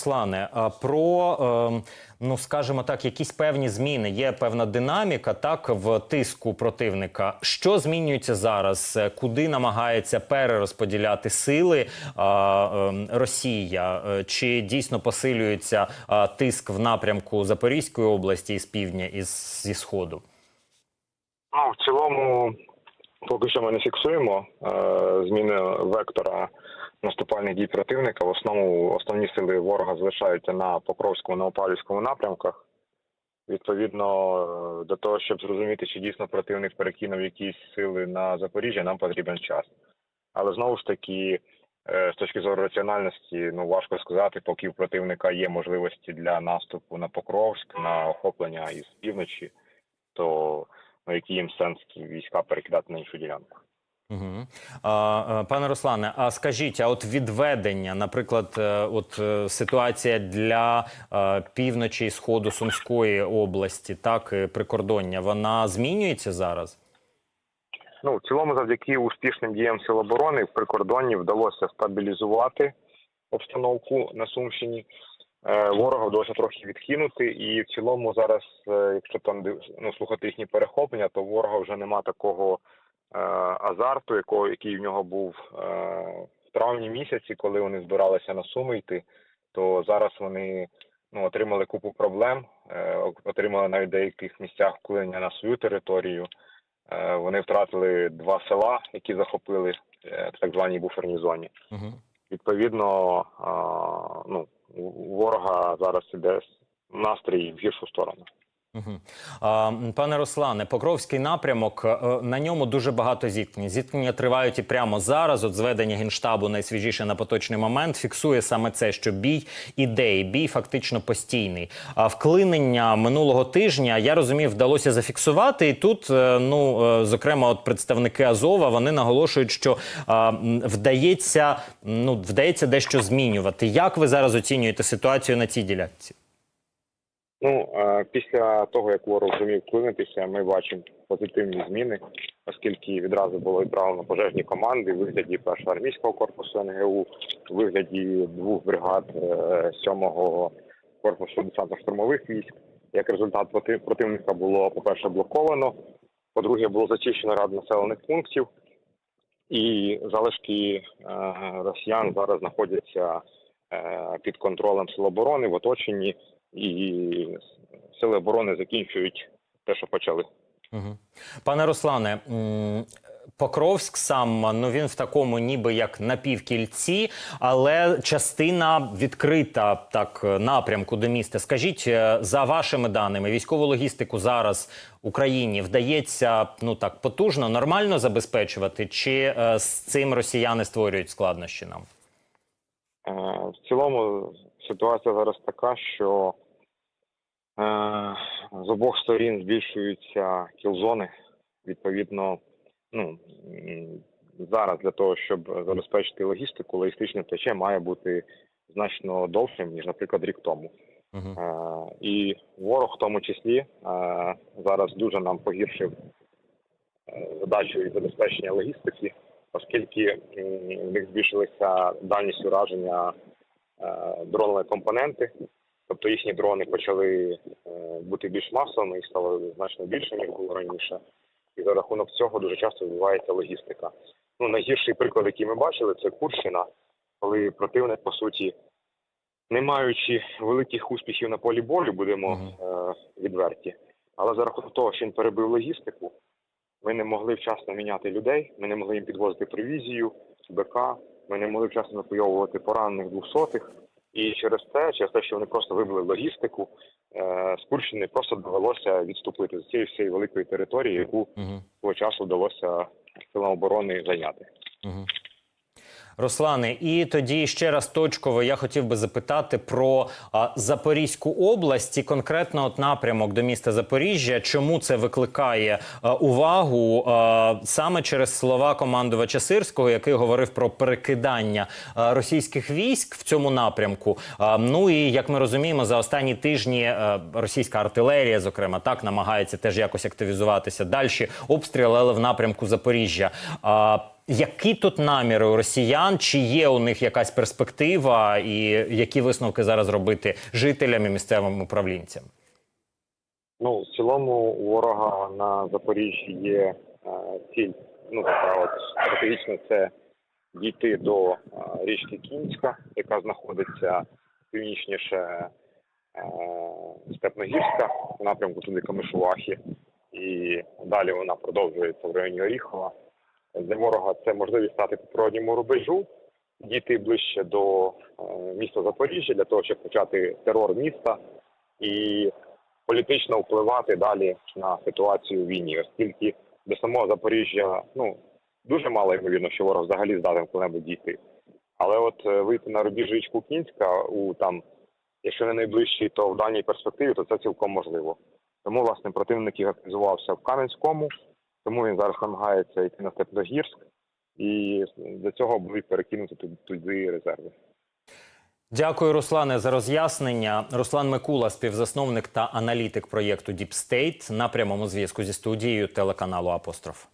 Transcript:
Слане, про ем, ну скажімо так, якісь певні зміни. Є певна динаміка, так в тиску противника. Що змінюється зараз? Е, Куди намагається перерозподіляти сили ем, Росія? Е, Чи дійсно посилюється тиск в напрямку Запорізької області із півдня і зі сходу? Ну, в цілому, поки що ми не фіксуємо е, зміни вектора наступальних дій противника. В основному основні сили ворога залишаються на Покровському, на Опалівському напрямках. Відповідно, е, до того, щоб зрозуміти, чи дійсно противник перекинув якісь сили на Запоріжжя, нам потрібен час. Але знову ж таки, е, з точки зору раціональності, ну важко сказати, поки у противника є можливості для наступу на Покровськ, на охоплення із півночі, то ну, який їм сенс війська перекидати на іншу ділянку. Угу. А, е, пане Руслане, а скажіть, а от відведення, наприклад, е, от е, ситуація для півночі і сходу Сумської області, так прикордоння, вона змінюється зараз? Ну, в цілому, завдяки успішним діям Сил оборони в прикордонні вдалося стабілізувати обстановку на Сумщині. Ворога вдалося трохи відкинути, і в цілому зараз, якщо там ну, слухати їхні перехоплення, то ворога вже нема такого азарту, якого який в нього був е, в травні місяці, коли вони збиралися на суми йти. То зараз вони ну отримали купу проблем, е, отримали навіть в деяких місцях вкладення на свою територію. Е, Вони втратили два села, які захопили е, в так званій буферній зоні. Угу. Відповідно, ну ворога зараз іде настрій в гіршу сторону. Пане Руслане, Покровський напрямок е, на ньому дуже багато зіткнень. Зіткнення тривають і прямо зараз. От зведення генштабу найсвіжіше на поточний момент фіксує саме це, що бій іде, і бій фактично постійний. А вклинення минулого тижня я розумів, вдалося зафіксувати. І тут, е, ну е, зокрема, от представники Азова вони наголошують, що а, вдається ну вдається дещо змінювати. Як ви зараз оцінюєте ситуацію на цій ділянці? Ну е, після того як ворог зумів вклинитися, ми бачимо позитивні зміни, оскільки відразу було відправлено пожежні команди у вигляді першого армійського корпусу НГУ, у вигляді двох бригад е, сьомого корпусу десантно-штурмових військ. Як результат проти- противника було, по-перше, блоковано, по-друге, було зачищено ряд населених пунктів, і залишки е, росіян зараз знаходяться е, під контролем Сил оборони в оточенні, і сили оборони закінчують те, що почали. Угу. Пане Руслане, Покровськ сам ну він в такому, ніби як напівкільці, але частина відкрита так напрямку до міста. Скажіть, е, за вашими даними, військову логістику зараз Україні вдається ну так потужно, нормально забезпечувати, чи е, з цим росіяни створюють складнощі нам? Е, В цілому ситуація зараз така, що е, з обох сторін збільшуються кілзони. Відповідно, ну зараз для того, щоб забезпечити логістику, логістичне плече має бути значно довшим ніж, наприклад, рік тому. Угу. Е, І ворог в тому числі е, зараз дуже нам погіршив е, задачу із забезпечення логістики, оскільки в них збільшилася дальність ураження дронові компоненти. Тобто їхні дрони почали е, бути більш масовими і стало значно більше, ніж було раніше. І за рахунок цього дуже часто відбувається логістика. Ну, найгірший приклад, який ми бачили, це Курщина, коли противник, по суті, не маючи великих успіхів на полі бою, будемо е, відверті. Але за рахунок того, що він перебив логістику, ми не могли вчасно міняти людей, ми не могли їм підвозити провізію, БК, ми не могли вчасно напойовувати поранених двохсотих. І через те, через те, що вони просто вибили логістику, е, з Курщини просто довелося відступити з цієї всієї великої території, яку того часу вдалося силам оборони зайняти. Руслане, і тоді ще раз точково я хотів би запитати про Запорізьку область і конкретно от напрямок до міста Запоріжжя. Чому це викликає увагу саме через слова командувача Сирського, який говорив про перекидання російських військ в цьому напрямку? Ну і як ми розуміємо, за останні тижні російська артилерія, зокрема, так намагається теж якось активізуватися. Далі обстріли, але в напрямку Запоріжжя. Які тут наміри у росіян? Чи є у них якась перспектива, і які висновки зараз робити жителям і місцевим управлінцям? Ну, в цілому у ворога на Запоріжжі є е, ціль, ну така от стратегічна це дійти до е, річки Кінська, яка знаходиться північніше е, Степногірська, в напрямку туди Камишувахи, і далі вона продовжується в районі Оріхова. Для ворога це можливість стати по природньому рубежу, дійти ближче до е, міста Запоріжжя для того, щоб почати терор міста і політично впливати далі на ситуацію в війні, оскільки до самого Запоріжжя ну дуже мало ймовірно, що ворог взагалі здатен коли-небудь дійти. Але от е, вийти на рубіж річку Кінська у там, якщо не найближчий, то в даній перспективі, то це цілком можливо. Тому власне противник активізувався в Кам'янському, тому він зараз намагається йти на Степногірськ, і для цього будуть перекинути туди- резерви. Дякую, Руслане, за роз'яснення. Руслан Микула, співзасновник та аналітик проєкту State, на прямому зв'язку зі студією телеканалу Апостроф.